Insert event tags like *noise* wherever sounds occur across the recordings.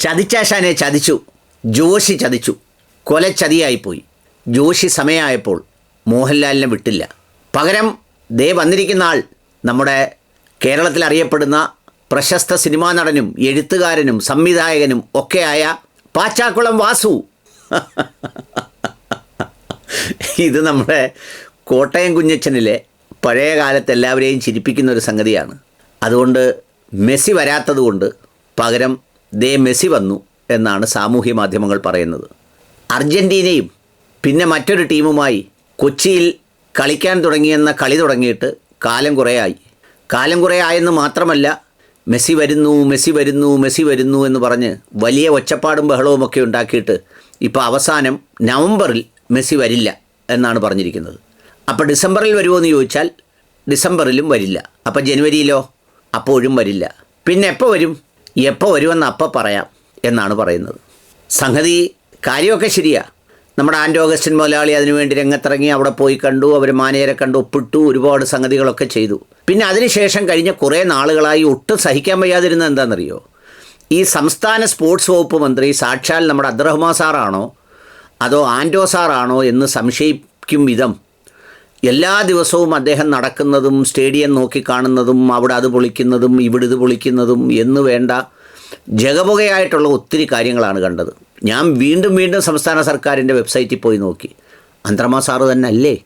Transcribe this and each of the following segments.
ചതിച്ചാശാനെ ചതിച്ചു. ജോഷി ചതിച്ചു. കൊലച്ചതിയായിപ്പോയി ജോഷി സമയമായപ്പോൾ മോഹൻലാലിനെ വിട്ടില്ല. പകരം ദേ വന്നിരിക്കുന്ന ആൾ നമ്മുടെ കേരളത്തിൽ അറിയപ്പെടുന്ന പ്രശസ്ത സിനിമാ നടനും എഴുത്തുകാരനും സംവിധായകനും ഒക്കെയായ പാച്ചാക്കുളം വാസു. ഇത് നമ്മുടെ കോട്ടയം കുഞ്ഞച്ചനിലെ പഴയ കാലത്ത് എല്ലാവരെയും ചിരിപ്പിക്കുന്ന ഒരു സംഗതിയാണ്. അതുകൊണ്ട് മെസ്സി വരാത്തതുകൊണ്ട് പകരം ദേ മെസ്സി വന്നു എന്നാണ് സാമൂഹ്യ മാധ്യമങ്ങൾ പറയുന്നത്. അർജന്റീനയും പിന്നെ മറ്റൊരു ടീമുമായി കൊച്ചിയിൽ കളിക്കാൻ തുടങ്ങിയെന്ന കളി തുടങ്ങിയിട്ട് കാലം കുറേയായി. കാലം കുറേ ആയെന്ന് മാത്രമല്ല മെസ്സി വരുന്നു മെസ്സി വരുന്നു മെസ്സി വരുന്നു എന്ന് പറഞ്ഞ് വലിയ ഒച്ചപ്പാടും ബഹളവും ഒക്കെ ഉണ്ടാക്കിയിട്ട് ഇപ്പോൾ അവസാനം നവംബറിൽ മെസ്സി വരില്ല എന്നാണ് പറഞ്ഞിരിക്കുന്നത്. അപ്പോൾ ഡിസംബറിൽ വരുമോ എന്ന് ചോദിച്ചാൽ ഡിസംബറിലും വരില്ല. അപ്പോൾ ജനുവരിയിലോ? അപ്പോഴും വരില്ല. പിന്നെ എപ്പോൾ വരും? എപ്പോൾ വരുമെന്ന് അപ്പം പറയാം എന്നാണ് പറയുന്നത്. സംഗതി കാര്യമൊക്കെ ശരിയാണ് നമ്മുടെ ആൻഡ് ഓഗസ്റ്റിൻ മുതലാളി അതിനുവേണ്ടി രംഗത്തിറങ്ങി അവിടെ പോയി കണ്ടു അവർ മാനേജരെ കണ്ടു ഒപ്പിട്ടു ഒരുപാട് സംഗതികളൊക്കെ ചെയ്തു. പിന്നെ അതിനുശേഷം കഴിഞ്ഞ കുറേ നാളുകളായി ഒട്ടും സഹിക്കാൻ വയ്യാതിരുന്നത് എന്താണെന്നറിയോ? ഈ സംസ്ഥാന സ്പോർട്സ് വകുപ്പ് മന്ത്രി സാക്ഷാൽ നമ്മുടെ അബ്ദുറഹ്മാൻ സാറാണോ? അതോ ആൻഡോ സാറാണോ എന്ന് സംശയിക്കും വിധം എല്ലാ ദിവസവും അദ്ദേഹം നടക്കുന്നതും സ്റ്റേഡിയം നോക്കി കാണുന്നതും അവിടെ അത് പൊളിക്കുന്നതും ഇവിടെ ഇത് പൊളിക്കുന്നതും എന്ന് വേണ്ട ജഗപുകയായിട്ടുള്ള ഒത്തിരി കാര്യങ്ങളാണ് കണ്ടത്. ഞാൻ വീണ്ടും വീണ്ടും സംസ്ഥാന സർക്കാരിന്റെ വെബ്സൈറ്റിൽ പോയി നോക്കി. അന്തർമാ സാറ് തന്നെ അല്ലേ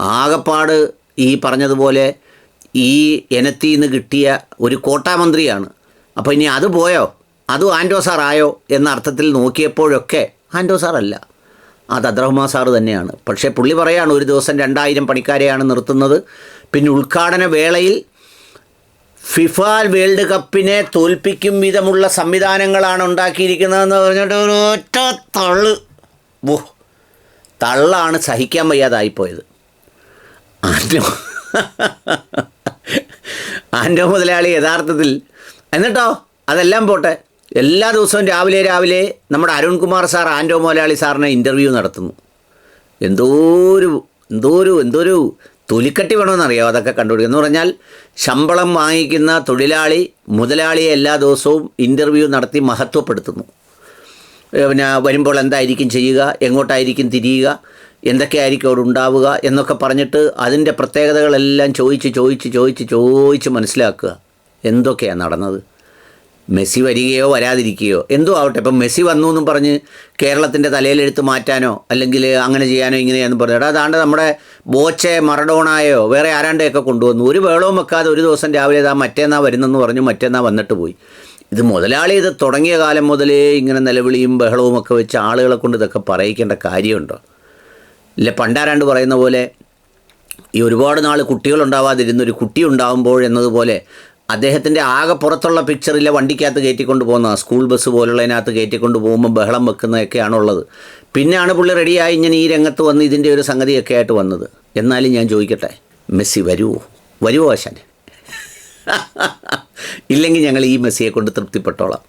ആകപ്പാട് ഈ പറഞ്ഞതുപോലെ ഈ ഇനത്തിൽ നിന്ന് കിട്ടിയ ഒരു കോട്ടാ മന്ത്രിയാണ്. അപ്പോൾ ഇനി അത് പോയോ? അതും ആൻഡോ സാറായോ എന്ന അർത്ഥത്തിൽ നോക്കിയപ്പോഴൊക്കെ ആൻഡോ സാർ അല്ല അത് അബ്ദുറഹ്മാൻ സാറ് തന്നെയാണ്. പക്ഷേ പുള്ളി പറയാണ് ഒരു ദിവസം രണ്ടായിരം പണിക്കാരെയാണ് നിർത്തുന്നത്. പിന്നെ ഉദ്ഘാടന വേളയിൽ ഫിഫ വേൾഡ് കപ്പിനെ തോൽപ്പിക്കും വിധമുള്ള സംവിധാനങ്ങളാണ് ഉണ്ടാക്കിയിരിക്കുന്നതെന്ന് പറഞ്ഞിട്ട് ഒരു ഒറ്റ തള്ള്. ഓ തള്ളാണ് സഹിക്കാൻ വയ്യാതായിപ്പോയത്. ആൻഡോ ആൻഡോ മുതലാളി യഥാർത്ഥത്തിൽ എന്നിട്ടോ അതെല്ലാം പോട്ടെ. എല്ലാ ദിവസവും രാവിലെ രാവിലെ നമ്മുടെ അരുൺകുമാർ സാർ ആൻഡോ മോലാളി സാറിനെ ഇന്റർവ്യൂ നടത്തുന്നു. എന്തോ ഒരു എന്തോ ഒരു എന്തോ ഒരു തൊലിക്കട്ടി വേണമെന്നറിയാം അതൊക്കെ കണ്ടുപിടിക്കുക എന്ന് പറഞ്ഞാൽ ശമ്പളം വാങ്ങിക്കുന്ന തൊഴിലാളി മുതലാളിയെ എല്ലാ ദിവസവും ഇന്റർവ്യൂ നടത്തി മഹത്വപ്പെടുത്തുന്നു. പിന്നെ വരുമ്പോൾ എന്തായിരിക്കും ചെയ്യുക എങ്ങോട്ടായിരിക്കും തിരിയുക എന്തൊക്കെയായിരിക്കും അവിടെ ഉണ്ടാവുക എന്നൊക്കെ പറഞ്ഞിട്ട് അതിന്റെ പ്രത്യേകതകളെല്ലാം ചോദിച്ച് ചോദിച്ച് ചോദിച്ച് ചോദിച്ച് മനസ്സിലാക്കുക. എന്തൊക്കെയാണ് നടന്നത്? മെസ്സി വരികയോ വരാതിരിക്കുകയോ എന്തോ ആവട്ടെ. ഇപ്പം മെസ്സി വന്നു എന്നും പറഞ്ഞ് കേരളത്തിന്റെ തലയിലെടുത്ത് മാറ്റാനോ അല്ലെങ്കിൽ അങ്ങനെ ചെയ്യാനോ ഇങ്ങനെയാണെന്ന് പറഞ്ഞു. എടാ അതാണ്ട് നമ്മുടെ ബോച്ചെ മറഡോണായോ വേറെ ആരാണ്ടെയൊക്കെ കൊണ്ടുവന്നു. ഒരു വേളവും വെക്കാതെ ഒരു ദിവസം രാവിലെ ഇതാ മറ്റേന്നാ വരുന്നെന്ന് പറഞ്ഞു മറ്റേന്നാ വന്നിട്ട് പോയി. ഇത് മുതലാളി ഇത് തുടങ്ങിയ കാലം മുതലേ ഇങ്ങനെ നിലവിളിയും ബഹളവും ഒക്കെ വെച്ച് ആളുകളെ കൊണ്ട് ഇതൊക്കെ പറയിക്കേണ്ട കാര്യമുണ്ടോ? ഇല്ല പണ്ടാരാണ്ട് പറയുന്ന പോലെ ഈ ഒരുപാട് നാൾ കുട്ടികളുണ്ടാവാതിരുന്ന ഒരു കുട്ടി ഉണ്ടാകുമ്പോൾ എന്നതുപോലെ അദ്ദേഹത്തിന്റെ ആകെ പുറത്തുള്ള പിക്ചറിലെ വണ്ടിക്കകത്ത് കയറ്റിക്കൊണ്ട് പോകുന്ന സ്കൂൾ ബസ് പോലുള്ളതിനകത്ത് കയറ്റിക്കൊണ്ട് പോകുമ്പോൾ ബഹളം വെക്കുന്നതൊക്കെയാണുള്ളത് പിന്നെയാണ് പുള്ളി റെഡിയായി ഇങ്ങനെ ഈ രംഗത്ത് വന്ന് ഇതിന്റെ ഒരു സംഗതിയൊക്കെ ആയിട്ട് വന്നത്. എന്നാലും ഞാൻ ചോദിക്കട്ടെ മെസ്സി വരുമോ വരുമോ ആശാൻ? *laughs* ഇല്ലെങ്കിൽ ഞങ്ങൾ ഈ മെസ്സിയെ കൊണ്ട് തൃപ്തിപ്പെട്ടോളാം.